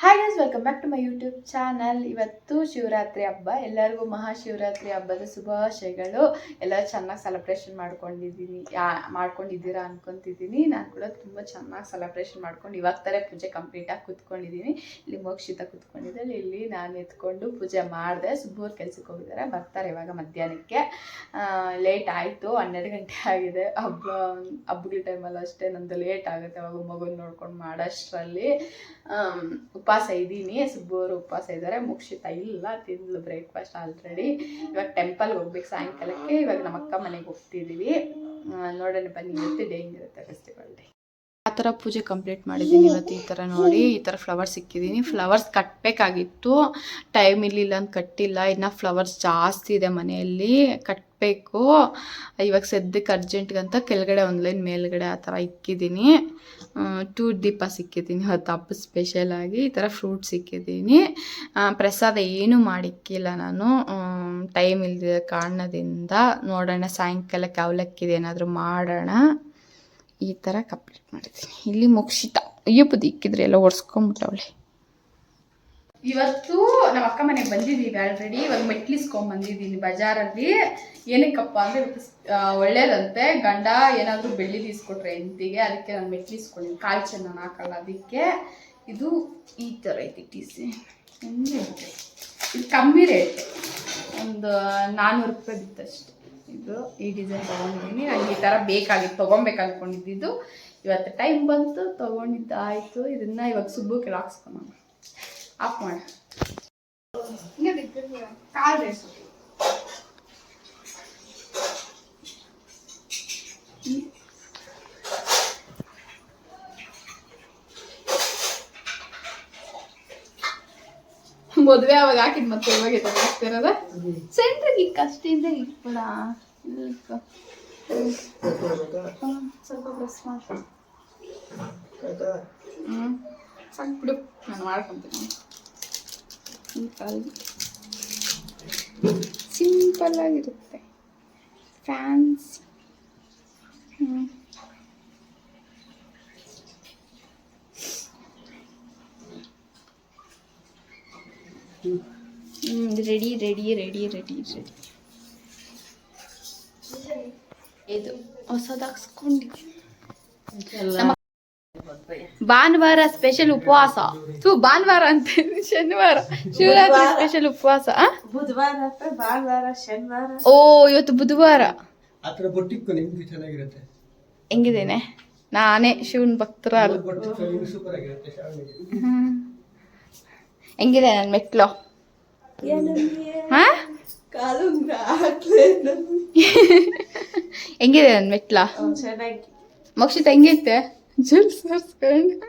Hi guys welcome back to my YouTube channel ಇವತ್ತು ಶಿವರಾತ್ರಿ ಹಬ್ಬ. ಎಲ್ಲರಿಗೂ ಮಹಾಶಿವರಾತ್ರಿ ಹಬ್ಬದ ಶುಭಾಶಯಗಳು. ಎಲ್ಲ ಚೆನ್ನಾಗಿ ಸೆಲೆಬ್ರೇಷನ್ ಮಾಡ್ಕೊಂಡಿದ್ದೀನಿ ಯಾ, ಮಾಡ್ಕೊಂಡಿದ್ದೀರಾ ಅನ್ಕೊಂತಿದ್ದೀನಿ ನಾನು ಕೂಡ ತುಂಬ ಚೆನ್ನಾಗಿ ಸೆಲೆಬ್ರೇಷನ್ ಮಾಡ್ಕೊಂಡು ಇವಾಗ ಥರ ಪೂಜೆ ಕಂಪ್ಲೀಟಾಗಿ ಕೂತ್ಕೊಂಡಿದ್ದೀನಿ ಇಲ್ಲಿ ಮೋಕ್ಷಿತ ಕೂತ್ಕೊಂಡಿದ್ದಲ್ಲಿ ಇಲ್ಲಿ ನಾನು ಎತ್ಕೊಂಡು ಪೂಜೆ ಮಾಡಿದೆ. ಸುಬ್ಬೂರ್ ಕೆಲ್ಸಕ್ಕೆ ಹೋಗಿದ್ದಾರೆ ಬರ್ತಾರೆ ಇವಾಗ ಮಧ್ಯಾಹ್ನಕ್ಕೆ. ಲೇಟ್ ಆಯಿತು. ಹನ್ನೆರಡು ಗಂಟೆ ಆಗಿದೆ. ಹಬ್ಬ ಹಬ್ಬಗಳ ಟೈಮಲ್ಲಿ ಅಷ್ಟೇ. ನಂದು ಲೇಟ್ ಆಗುತ್ತೆ. ಅವಾಗ ಮಗುನ ನೋಡ್ಕೊಂಡು ಮಾಡೋಷ್ಟರಲ್ಲಿ ಉಪವಾಸ ಇದ್ದೀನಿ ಸುಬ್ಬವರು ಉಪವಾಸ ಇದ್ದಾರೆ ಮುಕ್ಷಿತ ಇಲ್ಲ, ತಿಂದ್ಲು ಬ್ರೇಕ್ಫಾಸ್ಟ್ ಆಲ್ರೆಡಿ ಇವಾಗ ಟೆಂಪಲ್ಗೆ ಹೋಗ್ಬೇಕು ಸಾಯಂಕಾಲಕ್ಕೆ, ಇವಾಗ ನಮ್ಮ ಅಕ್ಕ ಮನೆಗೆ ಹೋಗ್ತಿದ್ದೀವಿ ನೋಡೋಣ ಬನ್ನಿ, ಇವತ್ತು ಡೇ ಹೆಂಗಿರುತ್ತೆ ಫೆಸ್ಟಿವಲ್ ಡೇ ಥರ ಪೂಜೆ ಕಂಪ್ಲೀಟ್ ಮಾಡಿದ್ದೀನಿ ಇವತ್ತು ಈ ಥರ ನೋಡಿ, ಈ ಥರ ಫ್ಲವರ್ಸ್ ಸಿಕ್ಕಿದ್ದೀನಿ. ಫ್ಲವರ್ಸ್ ಕಟ್ಟಬೇಕಾಗಿತ್ತು ಟೈಮ್ ಇರಲಿಲ್ಲ ಅಂತ ಕಟ್ಟಿಲ್ಲ. ಇನ್ನು ಫ್ಲವರ್ಸ್ ಜಾಸ್ತಿ ಇದೆ ಮನೆಯಲ್ಲಿ. ಕಟ್ಟಬೇಕು ಇವಾಗ ಸದ್ಯಕ್ಕೆ ಅರ್ಜೆಂಟ್ಗಂತ ಕೆಳಗಡೆ ಒಂದು ಲೈನ್ ಮೇಲ್ಗಡೆ ಆ ಥರ ಇಕ್ಕಿದ್ದೀನಿ. ಟೂ ದೀಪ ಸಿಕ್ಕಿದ್ದೀನಿ. ಹೊತ್ತು ಹಬ್ಬ ಸ್ಪೆಷಲಾಗಿ ಈ ಥರ ಫ್ರೂಟ್ ಸಿಕ್ಕಿದ್ದೀನಿ. ಪ್ರಸಾದ ಏನೂ ಮಾಡಿಕ್ಕಿಲ್ಲ ನಾನು. ಟೈಮ್ ಇಲ್ಲದ ಕಾರಣದಿಂದ ನೋಡೋಣ. ಸಾಯಂಕಾಲಕ್ಕೆ ಅವಲಕ್ಕಿದೆ ಏನಾದರೂ ಮಾಡೋಣ. ಈ ಥರ ಕಂಪ್ಲೀಟ್ ಮಾಡಿದ್ದೀನಿ. ಇಲ್ಲಿ ಮುಕ್ಷಿತ ಅಯ್ಯಪ್ಪ ದಿಕ್ಕಿದ್ರೆ ಎಲ್ಲ ಒಡ್ಸ್ಕೊಂಬಿಟ್ಟವಳೆ ಇವತ್ತು ನಮ್ಮ ಅಕ್ಕ ಮನೆಗೆ ಬಂದಿದ್ದೀವಿ ಆಲ್ರೆಡಿ ಇವಾಗ ಮೆಟ್ಲಿಸ್ಕೊಂಡ್ ಬಂದಿದ್ದೀನಿ ಬಜಾರಲ್ಲಿ. ಏನಕ್ಕಪ್ಪ ಅಂದರೆ ಒಳ್ಳೇದಂತೆ. ಗಂಡ ಏನಾದರೂ ಬೆಳ್ಳಿ ತೀಸ್ಕೊಟ್ರೆ ಹೆಂಡತಿಗೆ, ಅದಕ್ಕೆ ನಾನು ಮೆಟ್ಲಿಸ್ಕೊಂಡಿದ್ದೀನಿ ಕಾಲು ಚೆನ್ನಾಗಿ ಹಾಕಲ್ಲ ಅದಕ್ಕೆ. ಇದು ಈ ಥರ ಐತಿ ಟಿ ಸಿ ಇದು ಕಮ್ಮಿ ರೇಟ್ ಒಂದು ನಾನ್ನೂರು ರೂಪಾಯಿ ಬಿತ್ತಷ್ಟೆ. ಇದು ಈ ಡಿಸೈನ್ ತೊಗೊಂಡಿದ್ದೀನಿ. ನನಗೆ ಈ ಥರ ಬೇಕಾಗಿತ್ತು, ತೊಗೊಬೇಕು ಅಂದ್ಕೊಂಡಿದ್ದು ಇವತ್ತು ಟೈಮ್ ಬಂತು, ತೊಗೊಂಡಿದ್ದಾಯಿತು. ಇದನ್ನು ಇವಾಗ ಸುಬ್ಬಕ್ಕೆ ಹಾಕ್ಸ್ಕೊಳೋಣ ಆಫ್ ಮಾಡ. ಕಾಲ್ ಮದುವೆ ಅವಾಗ ಹಾಕಿದ್ ಮತ್ತೆ ಇವಾಗ ಹಾಕ್ತಿರೋದ ಸೆಂಟ್ರಿಗೆ ಇಕ್ಕ ಅಷ್ಟಿಂದ. ಹ್ಮ್, ಸ್ವಲ್ಪ ಪ್ರೆಸ್ ಮಾಡಿ. ಹ್ಞೂ ಸಾಕು ಬಿಡು. ನಾನು ಮಾಡ್ಕೊತೀನಿ. ಸಿಂಪಲ್ ಸಿಂಪಲ್ ಆಗಿರುತ್ತೆ. ಫ್ಯಾನ್ಸಿ ಹ್ಞೂ ready ready ready ready ready ಇದು ಹೊಸದಾಗಿಸ್ಕೊಂಡಿದ್ದೆ ಭಾನುವಾರ ಸ್ಪೆಷಲ್ ಉಪವಾಸ. ತು ಭಾನುವಾರ ಅಂತ ಶನಿವಾರ. ಶಿವರಾತ್ರಿ ಸ್ಪೆಷಲ್ ಉಪವಾಸ ಆ? ಬುಧವಾರ ಭಾನುವಾರ ಶನಿವಾರ. ಓ ಇವತ್ತು ಬುಧವಾರ. ಆ ಥರ ಬೊಟ್ಟಿಕ್ಕು ನಿಮ್ಗೆ ಚೆನ್ನಾಗಿರುತ್ತೆ. ಹೆಂಗಿದ್ದೇನೆ? ನಾನೇ ಶಿವನ್ ಭಕ್ತರ ಅಲ್ಲ ಸೂಪರ್ ಆಗಿರುತ್ತೆ ಶಾವಿಗೆ ಹ್ಮ್. ಹೆಂಗಿದೆ ನನ್ನ ಮೆಟ್ಲು ಹಾ ಹೆಂಗಿದೆ ನನ್ನ ಮೆಟ್ಲ ಮಕ್ಷಿತ ಹೆಂಗೈತೆ ಜುಲ್ ಸರ್ಸ್ಕೊಂಡು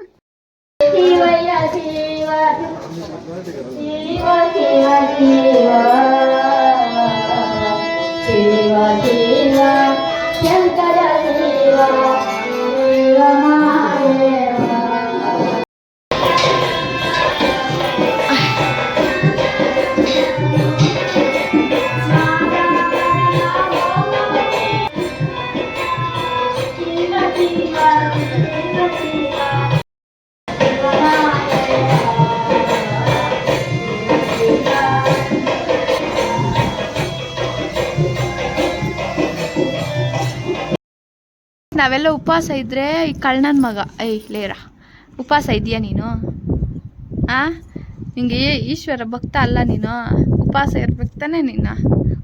ನಾವೆಲ್ಲ ಉಪವಾಸ ಇದ್ರೆ ಈ ಕಳ್ಳನ ಮಗ ಐ ಲೇರ ಉಪವಾಸ ಇದೆಯಾ ನೀನು ಆ ನಿಂಗೆ ಈಶ್ವರ ಭಕ್ತ ಅಲ್ಲ ನೀನು ಉಪವಾಸ ಇರ್ಬೇಕು ತಾನೆ ನೀನು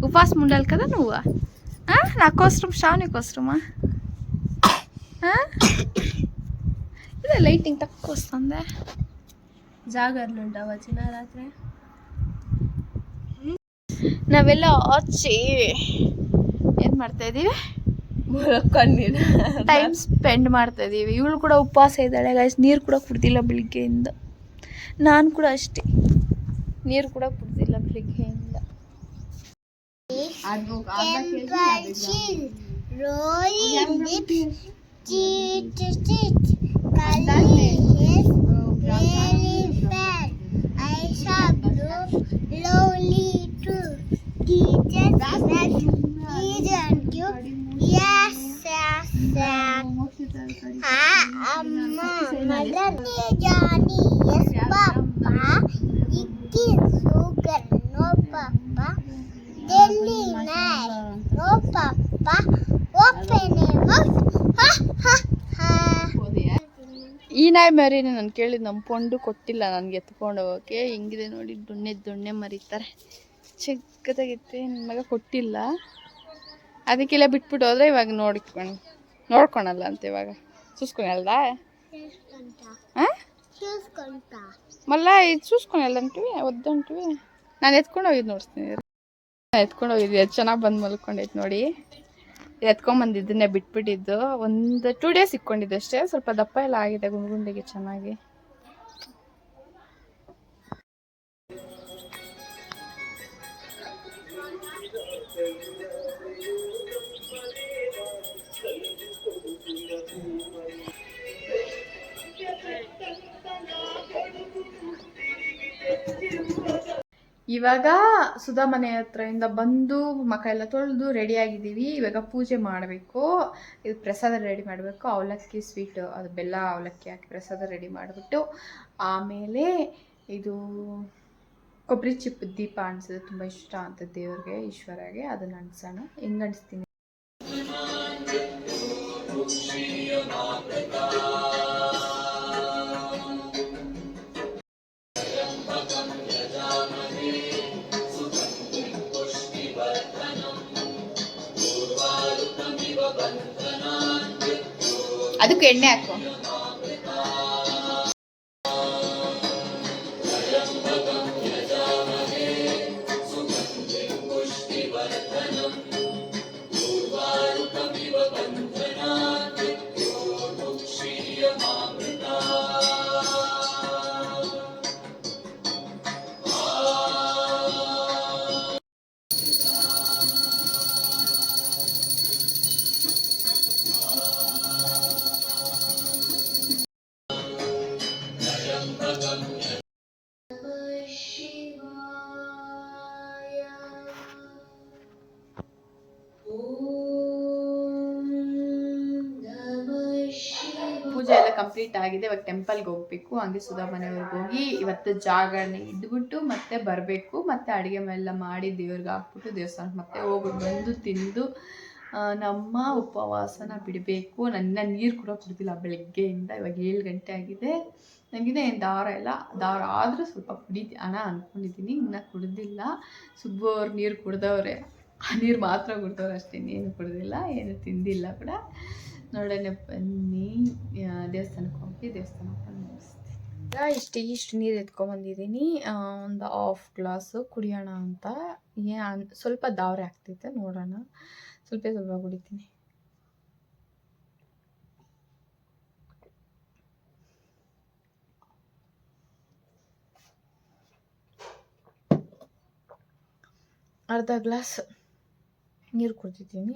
ಉಪವಾಸ ಮುಂಡಲ್ కదా నువ్వు ఆ? నా కోసరం శ్రావణి కోసరమా ఇదే లైటింగ్ తక్కువ వస్తుంది ಜಾಗರ್ಲು ಉಂಟವ ಚಿನ್ನ ರಾತ್ರಿ ನಾವೆಲ್ಲ ಆಚೆ ಏನು ಮಾಡ್ತಾ ಇದ್ದೀವಿ ಟೈಮ್ ಸ್ಪೆಂಡ್ ಮಾಡ್ತಾ ಇದ್ದೀವಿ ಇವಳು ಕೂಡ ಉಪವಾಸ ಇದ್ದಾಳೆ. ಗೈಸ್ ನೀರು ಕೂಡ ಕುಡ್ದಿಲ್ಲ ಬೆಳಿಗ್ಗೆಯಿಂದ. ನಾನು ಕೂಡ ಅಷ್ಟೇ. ನೀರು ಕೂಡ ಕುಡ್ದಿಲ್ಲ ಬೆಳಿಗ್ಗೆಯಿಂದ. I saw blue, lonely too. Teachers ಇದು ಎಸ್ ಎಸ್ ಆ ಅಮ್ಮ ಮಲ್ಲನಿ ಜಾನಿ ಎಸ್ ಪಪ್ಪ ಇಕ್ಕಿ ಸುಗರ್ ನೋ ಪಪ್ಪ ದೆಲ್ಲಿ ನೈ ನೋ ಪಪ್ಪ ಓಪನ್ ಮೌತ್ ಈ ನಾಯಿ ಮರಿನ ನಾನು ಕೇಳಿ ನಂಪೊಂಡು ಕೊಟ್ಟಿಲ್ಲ ನನಗೆ ಎತ್ಕೊಂಡು ಹೋಗೋಕೆ ಹಿಂಗಿದೆ ನೋಡಿ ದೊಣ್ಣೆ ದೊಣ್ಣೆ ಮರೀತಾರೆ. ಚಿಕ್ಕದಾಗಿತ್ತು ನಿಮಗೆ ಕೊಟ್ಟಿಲ್ಲ. ಅದಕ್ಕೆಲ್ಲ ಬಿಟ್ಬಿಟ್ಟು ಹೋದ್ರೆ ಇವಾಗ ನೋಡ್ಕೊಂಡು ನೋಡ್ಕೊಳಲ್ಲ ಅಂತ ಇವಾಗ. ಚೂಸ್ಕೊಳಲ್ಲ ಮಲ್ಲ ಇದು ಚೂಸ್ಕೊಳಲ್ಲ ಅಂತೀವಿ ಒದ್ದಂಟಿವಿ ನಾನು ಎತ್ಕೊಂಡು ಹೋಗಿದ್ದು ನೋಡಿಸ್ತೀನಿ ಎತ್ಕೊಂಡು ಹೋಗಿದ್ವಿ ಅದು ಚೆನ್ನಾಗಿ ಬಂದು ಮಲ್ಕೊಂಡೈತೆ ನೋಡಿ. ಎತ್ಕೊಂಬಂದಿದ್ದನ್ನೇ ಬಿಟ್ಬಿಟ್ಟಿದ್ದು. ಒಂದು ಟೂ ಡೇಸ್ ಇಕ್ಕೊಂಡಿದ್ದೆ ಅಷ್ಟೇ ಸ್ವಲ್ಪ ದಪ್ಪ ಎಲ್ಲ ಆಗಿದೆ ಗುಂಡ್ಗುಂಡಿಗೆ ಚೆನ್ನಾಗಿ. ಇವಾಗ ಸುಧಾ ಮನೆ ಹತ್ರದಿಂದ ಬಂದು ಮಕ್ಕಳೆಲ್ಲ ತೊಳೆದು ರೆಡಿ ಆಗಿದ್ದೀವಿ. ಇವಾಗ ಪೂಜೆ ಮಾಡಬೇಕು. ಇದು ಪ್ರಸಾದ ರೆಡಿ ಮಾಡಬೇಕು. ಅವಲಕ್ಕಿ ಸ್ವೀಟ್ ಅದು ಬೆಲ್ಲ, ಅವಲಕ್ಕಿ ಹಾಕಿ ಪ್ರಸಾದ ರೆಡಿ ಮಾಡಿಬಿಟ್ಟು ಆಮೇಲೆ ಇದು ಕೊಬ್ಬರಿ ಚಿಪ್ಪು ದೀಪ ಅಣಿಸಿದ್ರೆ ತುಂಬ ಇಷ್ಟ ಅಂತ ದೇವ್ರಿಗೆ, ಈಶ್ವರಗೆ. ಅದನ್ನು ಅನ್ಸೋಣ. ಹೆಂಗೆ ಅಣಿಸ್ತೀನಿ ಅದಕ್ಕೆ ಕಂಪ್ಲೀಟ್ ಆಗಿದೆ. ಇವಾಗ ಟೆಂಪಲ್ಗೆ ಹೋಗ್ಬೇಕು. ಹಂಗೆ ಸುಧಾ ಮನೆಯವ್ರಿಗೆ ಹೋಗಿ ಇವತ್ತು ಜಾಗರಣೆ ಇದ್ಬಿಟ್ಟು ಮತ್ತೆ ಬರಬೇಕು. ಮತ್ತೆ ಅಡುಗೆ ಎಲ್ಲ ಮಾಡಿ ದೇವ್ರಿಗೆ ಹಾಕ್ಬಿಟ್ಟು ದೇವಸ್ಥಾನಕ್ಕೆ ಮತ್ತೆ ಹೋಗ್ಬಿಟ್ಟು ಬಂದು ತಿಂದು ನಮ್ಮ ಉಪವಾಸನ ಬಿಡಬೇಕು. ನನ್ನ ನೀರು ಕೂಡ ಕುಡಿದಿಲ್ಲ ಬೆಳಗ್ಗೆಯಿಂದ. ಇವಾಗ ಏಳು ಗಂಟೆ ಆಗಿದೆ. ನನಗಿನ್ನ ಏನು ದಾರ ಇಲ್ಲ. ದಾರ ಆದರೂ ಸ್ವಲ್ಪ ಕುಡಿತಿ ಹಣ ಅಂದ್ಕೊಂಡಿದ್ದೀನಿ ಇನ್ನು ಕುಡ್ದಿಲ್ಲ. ಸುಬ್ಬು ಅವ್ರು ನೀರು ಕುಡ್ದವ್ರೆ. ಆ ನೀರು ಮಾತ್ರ ಕುಡ್ದವ್ರೆ ಅಷ್ಟೇ. ಏನು ಕುಡ್ದಿಲ್ಲ. ಏನು ತಿಂದಿಲ್ಲ ಕೂಡ. ನೋಡೋಣ ಬನ್ನಿ. ದೇವಸ್ಥಾನಕ್ಕೆ ಹೋಗಿ ದೇವಸ್ಥಾನಕ್ಕೆ ಮುಗಿಸ್ತೀನಿ. ಇಷ್ಟು ಇಷ್ಟು ನೀರು ಎತ್ಕೊಂಬಂದಿದ್ದೀನಿ ಒಂದು ಹಾಫ್ ಗ್ಲಾಸು ಕುಡಿಯೋಣ ಅಂತ. ಏ ಸ್ವಲ್ಪ ದಾವರೆ ಆಗ್ತೈತೆ, ನೋಡೋಣ. ಸ್ವಲ್ಪ ಸ್ವಲ್ಪ ಕುಡಿತೀನಿ. ಅರ್ಧ ಗ್ಲಾಸ್ ನೀರು ಕುಡ್ದಿದ್ದೀನಿ.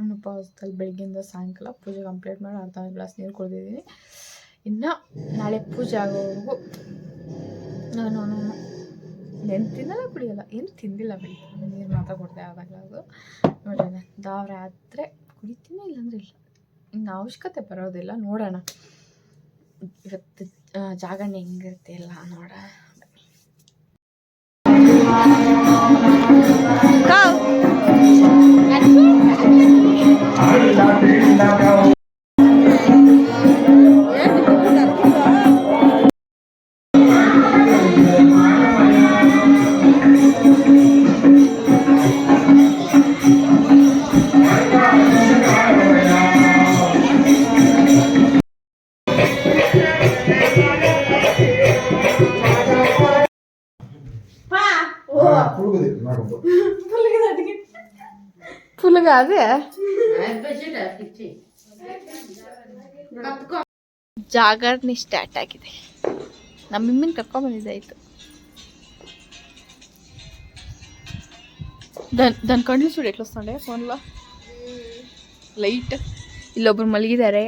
ನಾನು ಉಪವಾಸದಲ್ಲಿ ಬೆಳಗ್ಗೆಯಿಂದ ಸಾಯಂಕಾಲ ಪೂಜೆ ಕಂಪ್ಲೀಟ್ ಮಾಡಿ ಅರ್ಧ ಗ್ಲಾಸ್ ನೀರು ಕುಡಿದಿದ್ದೀನಿ. ಇನ್ನು ನಾಳೆ ಪೂಜೆ ಆಗೋವರೆಗೂ ನಾನು ಏನು ತಿನ್ನಲ್ಲ ಕುಡಿಯಲ್ಲ, ಏನು ತಿಂದಿಲ್ಲ ಬೆಳಿಗ್ಗೆ. ನೀರು ಮಾತ್ರ ಕೊಡ್ತಾ ಅರ್ಧ ಅದು. ನೋಡೋಣ ದಾವ್ರ ಆದರೆ ಕುಡಿತೀನಿ ಇಲ್ಲಾಂದ್ರೆ ಇಲ್ಲ. ಇನ್ನು ಅವಶ್ಯಕತೆ ಬರೋದಿಲ್ಲ, ನೋಡೋಣ. ಇವತ್ತು ಜಾಗ ಹೆಂಗಿರುತ್ತೆ ಎಲ್ಲ ನೋಡೋಣ. ಫುಲ್ಗ ಅದೇ ಜಾಗರಣೆ ಸ್ಟಾರ್ಟ್ ಆಗಿದೆ ನಮ್ಮ ಮಿಮ್ಮಿನ ಕರ್ಕೊಂಬಂದಿದ್ದಾಯ್ತು ದನ್ ದನ್ ಕಣ್ಣು ಸುಡಿ ಎಟ್ಲೊಸ್ತಂಡೆ ಫೋನ್ಲ ಲೈಟ್ ಇಲ್ಲೊಬ್ರು ಮಲಗಿದ್ದಾರೆ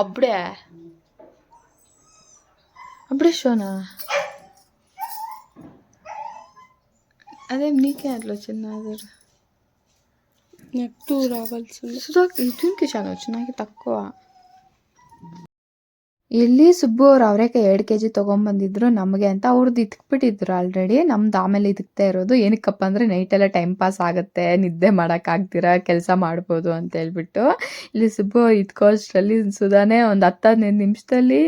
అప్పుడే? అప్పుడే షోనా? అదే నీకే అట్లా వచ్చింది నాదర్ నాకు టూ రావాల్సింది. సుధాకి దీనికి చాలా వచ్చింది నాకు తక్కువ. ಇಲ್ಲಿ ಸುಬ್ಬು ಅವ್ರು ಅವರೇಕಾಯಿ ಎರಡು ಕೆ ಜಿ ತೊಗೊಂಬಂದಿದ್ರು, ನಮಗೆ ಅಂತ ಅವ್ರದ್ದು ಇದ್ಕ್ಬಿಟ್ಟಿದ್ರು ಆಲ್ರೆಡಿ ನಮ್ದು ಆಮೇಲೆ ಇದಕ್ತಾ ಇರೋದು, ಏನಕ್ಕಪ್ಪ ಅಂದರೆ ನೈಟೆಲ್ಲ ಟೈಮ್ ಪಾಸ್ ಆಗುತ್ತೆ, ನಿದ್ದೆ ಮಾಡೋಕ್ಕಾಗ್ದಿರ ಕೆಲಸ ಮಾಡ್ಬೋದು ಅಂತ ಹೇಳ್ಬಿಟ್ಟು. ಇಲ್ಲಿ ಸುಬ್ಬು ಇದ್ಕೋ ಅಷ್ಟರಲ್ಲಿ ಸುಧಾನೇ ಒಂದು ಹತ್ತು ಹದಿನೈದು ನಿಮಿಷದಲ್ಲಿ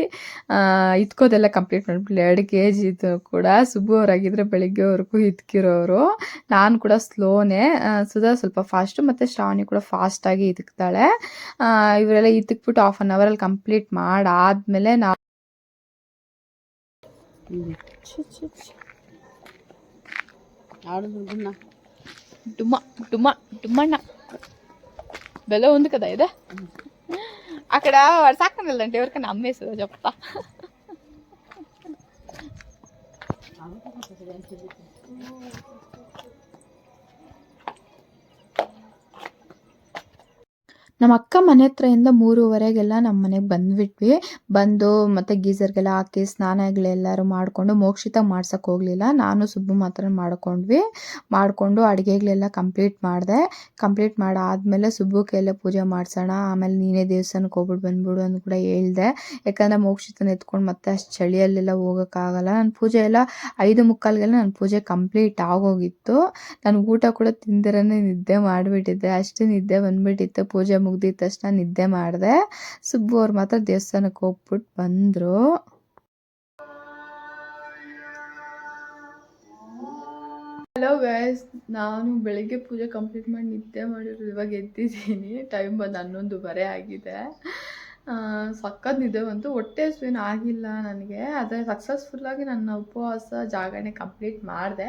ಇದ್ಕೋದೆಲ್ಲ ಕಂಪ್ಲೀಟ್ ಮಾಡಿಬಿಟ್ಲು. ಎರಡು ಕೆ ಜಿದು ಕೂಡ ಸುಬ್ಬು ಅವರಾಗಿದ್ದರೆ ಬೆಳಿಗ್ಗೆವರೆಗೂ ಇದ್ಕಿರೋರು. ನಾನು ಕೂಡ ಸ್ಲೋನೇ ಸುಧಾ ಸ್ವಲ್ಪ ಫಾಸ್ಟು ಮತ್ತು ಶ್ರಾವಣಿ ಕೂಡ ಫಾಸ್ಟಾಗಿ ಇದಕ್ತಾಳೆ. ಇವರೆಲ್ಲ ಇದಕ್ಬಿಟ್ಟು ಹಾಫ್ ಆನ್ ಅವರಲ್ಲಿ ಕಂಪ್ಲೀಟ್ ಮಾಡಾದ್ಮೇಲೆ ನಾವು ఆడుకుంటున్నా ಡುಮ್ಮ ಡುಮ್ಮ ಡುಮ್ಮಣ್ಣ ಬೆಲೆ ఉంది కదా ఇదే అక్కడ వాడు సాకనల్లంటే ఎవరికైనా అమ్మేస్తుందో చెప్తా ನಮ್ಮ ಅಕ್ಕ ಮನೆ ಹತ್ರದಿಂದ ಮೂರುವರೆಗೆಲ್ಲ ನಮ್ಮ ಮನೆಗೆ ಬಂದ್ಬಿಟ್ವಿ. ಬಂದು ಮತ್ತೆ ಗೀಸರ್ಗೆಲ್ಲ ಹಾಕಿ ಸ್ನಾನಗಳೆಲ್ಲರೂ ಮಾಡಿಕೊಂಡು ಮೋಕ್ಷಿತ ಮಾಡ್ಸೋಕೆ ಹೋಗಲಿಲ್ಲ. ನಾನು ಸುಬ್ಬು ಮಾತ್ರ ಮಾಡ್ಕೊಂಡ್ವಿ. ಮಾಡಿಕೊಂಡು ಅಡುಗೆಗಳೆಲ್ಲ ಕಂಪ್ಲೀಟ್ ಮಾಡಿದೆ. ಕಂಪ್ಲೀಟ್ ಮಾಡಾದಮೇಲೆ ಸುಬ್ಬು ಕೈಯಲ್ಲೇ ಪೂಜೆ ಮಾಡಿಸೋಣ. ಆಮೇಲೆ ನೀನೇ ದೇವಸ್ಥಾನಕ್ಕೆ ಹೋಗ್ಬಿಟ್ಟು ಬಂದ್ಬಿಡು ಅಂತ ಕೂಡ ಹೇಳ್ದೆ. ಯಾಕಂದರೆ ಮೋಕ್ಷಿತನ ಎತ್ಕೊಂಡು ಮತ್ತೆ ಅಷ್ಟು ಚಳಿಯಲ್ಲೆಲ್ಲ ಹೋಗೋಕ್ಕಾಗಲ್ಲ. ನನ್ನ ಪೂಜೆ ಎಲ್ಲ ಐದು ಮುಕ್ಕಾಲ್ಗೆಲ್ಲ ನನ್ನ ಪೂಜೆ ಕಂಪ್ಲೀಟ್ ಆಗೋಗಿತ್ತು. ನಾನು ಊಟ ಕೂಡ ತಿಂದಿರೋ ನಿದ್ದೆ ಮಾಡಿಬಿಟ್ಟಿದ್ದೆ. ಅಷ್ಟು ನಿದ್ದೆ ಬಂದ್ಬಿಟ್ಟಿತ್ತು. ಪೂಜೆ ಮುಗ್ದಿದ ತಕ್ಷಣ ನಿದ್ದೆ ಮಾಡಿದೆ. ಸುಬ್ಬು ಅವ್ರು ಮಾತ್ರ ದೇವಸ್ಥಾನಕ್ಕೆ ಹೋಗ್ಬಿಟ್ಟು ಬಂದರು. ಹಲೋ ಗೈಸ್ ನಾನು ಬೆಳಿಗ್ಗೆ ಪೂಜೆ ಕಂಪ್ಲೀಟ್ ಮಾಡಿ ನಿದ್ದೆ ಮಾಡಿರೋದು ಇವಾಗ ಎದ್ದಿದ್ದೀನಿ. ಟೈಮ್ ಬಂದು ಹನ್ನೊಂದುವರೆ ಆಗಿದೆ. ಸಖತ್ ನಿದ್ದೆ ಬಂತು ಹೊಟ್ಟೆ ಹಸಿವೇನು ಆಗಿಲ್ಲ ನನಗೆ. ಆದರೆ ಸಕ್ಸಸ್ಫುಲ್ಲಾಗಿ ನನ್ನ ಉಪವಾಸ ಜಾಗರಣೆ ಕಂಪ್ಲೀಟ್ ಮಾಡಿದೆ.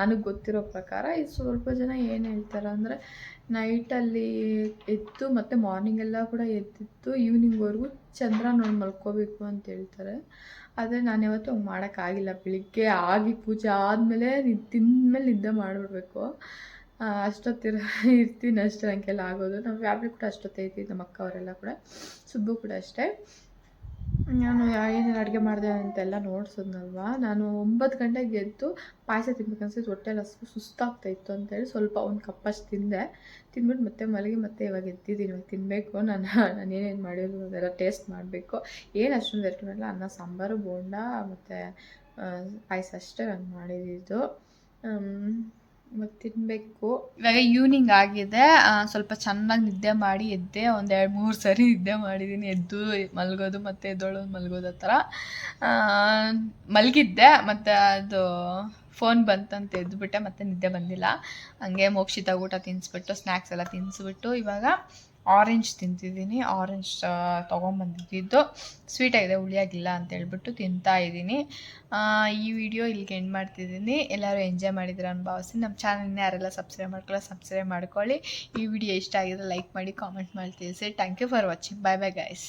ನನಗೆ ಗೊತ್ತಿರೋ ಪ್ರಕಾರ ಇದು ಸ್ವಲ್ಪ ಜನ ಏನು ಹೇಳ್ತಾರೆ ಅಂದರೆ ನೈಟಲ್ಲಿ ಎದ್ದು ಮತ್ತು ಮಾರ್ನಿಂಗ್ ಎಲ್ಲ ಕೂಡ ಎದ್ದಿತ್ತು ಈವ್ನಿಂಗ್ವರೆಗೂ ಚಂದ್ರ ನೋಡಿ ಮಲ್ಕೋಬೇಕು ಅಂತ ಹೇಳ್ತಾರೆ. ಆದರೆ ನಾನು ಯಾವತ್ತೂ ಹಂಗೆ ಮಾಡೋಕ್ಕಾಗಿಲ್ಲ ಬೆಳಿಗ್ಗೆ ಆಗಿ ಪೂಜೆ ಆದಮೇಲೆ ನಿದ್, ತಿಂದಮೇಲೆ ನಿದ್ದೆ ಮಾಡಿಬಿಡ್ಬೇಕು. ಅಷ್ಟೊತ್ತಿರ ಇರ್ತೀನಿ ಅಷ್ಟೇ ನನಗೆಲ್ಲ ಆಗೋದು. ನಮ್ಮ ಫ್ಯಾಮಿಲಿ ಕೂಡ ಅಷ್ಟೊತ್ತೇ ಇರ್ತೀವಿ, ನಮ್ಮ ಅಕ್ಕ ಅವರೆಲ್ಲ ಕೂಡ, ಸುಬ್ಬು ಕೂಡ ಅಷ್ಟೇ. ನಾನು ಏನೇನು ಅಡುಗೆ ಮಾಡಿದೆ ಅಂತೆಲ್ಲ ನೋಡ್ಸೋದ್ನಲ್ವಾ? ನಾನು ಒಂಬತ್ತು ಗಂಟೆಗೆ ಎದ್ದು ಪಾಯಸ ತಿನ್ಬೇಕನ್ಸಿದ್ದು ಹೊಟ್ಟೆಲ್ಲ ಅಷ್ಟು ಸುಸ್ತಾಗ್ತಾ ಇತ್ತು ಅಂತೇಳಿ ಸ್ವಲ್ಪ ಒಂದು ಕಪ್ಪಷ್ಟು ತಿಂದೆ. ತಿಂದ್ಬಿಟ್ಟು ಮತ್ತೆ ಮಲಗಿ ಮತ್ತೆ ಇವಾಗ ಎದ್ದಿದ್ದೀನಿ, ಇವಾಗ ತಿನ್ನಬೇಕು ನಾನು ನಾನು ಏನೇನು ಮಾಡಿದ್ರು ಅದೆಲ್ಲ ಟೇಸ್ಟ್ ಮಾಡಬೇಕು. ಏನು ಅಷ್ಟೊಂದು ವೆರೈಟಿ ಅನ್ನ, ಸಾಂಬಾರು, ಬೋಂಡ, ಮತ್ತು ಪಾಯಸ ಅಷ್ಟೇ ನಾನು ಮಾಡಿದ್ದು. ಮತ್ತು ತಿನ್ನಬೇಕು ಇವಾಗ ಈವ್ನಿಂಗ್ ಆಗಿದೆ. ಸ್ವಲ್ಪ ಚೆನ್ನಾಗಿ ನಿದ್ದೆ ಮಾಡಿ ಎದ್ದೆ. ಒಂದು ಎರಡು, ಮೂರು ಸರಿ ನಿದ್ದೆ ಮಾಡಿದ್ದೀನಿ ಎದ್ದು ಮಲಗೋದು ಮತ್ತು ಎದ್ದೊಳೋದು ಮಲಗೋದು ಆ ಥರ. ಮಲಗಿದ್ದೆ. ಮತ್ತು ಅದು ಫೋನ್ ಬಂತಂತ ಎದ್ದುಬಿಟ್ಟೆ ಮತ್ತೆ ನಿದ್ದೆ ಬಂದಿಲ್ಲ. ಹಂಗೆ ಮೋಕ್ಷಿತ ಊಟ ತಿನ್ನಿಸ್ಬಿಟ್ಟು ಸ್ನ್ಯಾಕ್ಸ್ ಎಲ್ಲ ತಿನ್ನಿಸ್ಬಿಟ್ಟು ಇವಾಗ ಆರೆಂಜ್ ತಿಂತಿದ್ದೀನಿ, ಆರೆಂಜ್ ತೊಗೊಂಬಂದಿದ್ದು. ಸ್ವೀಟಾಗಿದೆ, ಹುಳಿಯಾಗಿಲ್ಲ ಅಂತ ಹೇಳ್ಬಿಟ್ಟು ತಿಂತಾ ಇದ್ದೀನಿ. ಈ ವಿಡಿಯೋ ಇಲ್ಲಿಗೆ ಎಂಡ್ ಮಾಡ್ತಿದ್ದೀನಿ. ಎಲ್ಲರೂ ಎಂಜಾಯ್ ಮಾಡಿದ್ರೆ ಅನುಭವಿಸಿ ನಮ್ಮ ಚಾನಲ್ನ ಯಾರೆಲ್ಲ ಸಬ್ಸ್ಕ್ರೈಬ್ ಮಾಡ್ಕೊಳ್ಳೋ ಸಬ್ಸ್ಕ್ರೈಬ್ ಮಾಡ್ಕೊಳ್ಳಿ. ಈ ವಿಡಿಯೋ ಇಷ್ಟ ಆಗಿದ್ರೆ ಲೈಕ್ ಮಾಡಿ ಕಾಮೆಂಟ್ ಮಾಡಿ ತಿಳಿಸಿ. Thank you for watching bye bye guys